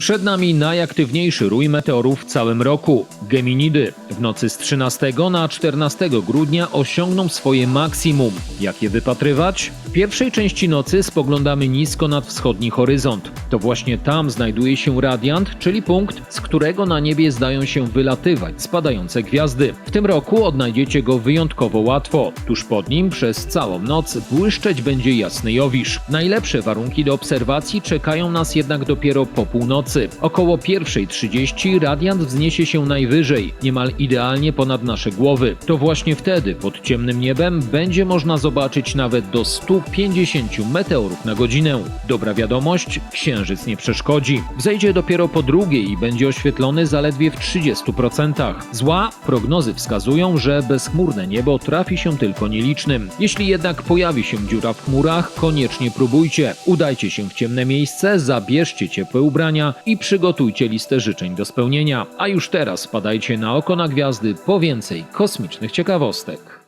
Przed nami najaktywniejszy rój meteorów w całym roku Geminidy. W nocy z 13 na 14 grudnia osiągną swoje maksimum. Jak je wypatrywać? W pierwszej części nocy spoglądamy nisko nad wschodni horyzont. To właśnie tam znajduje się radiant, czyli punkt, z którego na niebie zdają się wylatywać spadające gwiazdy. W tym roku odnajdziecie go wyjątkowo łatwo. Tuż pod nim przez całą noc błyszczeć będzie jasny Jowisz. Najlepsze warunki do obserwacji czekają nas jednak dopiero po północy. Około 1.30 radiant wzniesie się najwyżej, niemal idealnie ponad nasze głowy. To właśnie wtedy pod ciemnym niebem będzie można zobaczyć nawet do 150 meteorów na godzinę. Dobra wiadomość, księżyc nie przeszkodzi. Wzejdzie dopiero po drugiej i będzie oświetlony zaledwie w 30%. Zła prognozy wskazują, że bezchmurne niebo trafi się tylko nielicznym. Jeśli jednak pojawi się dziura w chmurach, koniecznie próbujcie. Udajcie się w ciemne miejsce, zabierzcie ciepłe ubrania i przygotujcie listę życzeń do spełnienia. A już teraz padajcie na oko na gwiazdy po więcej kosmicznych ciekawostek.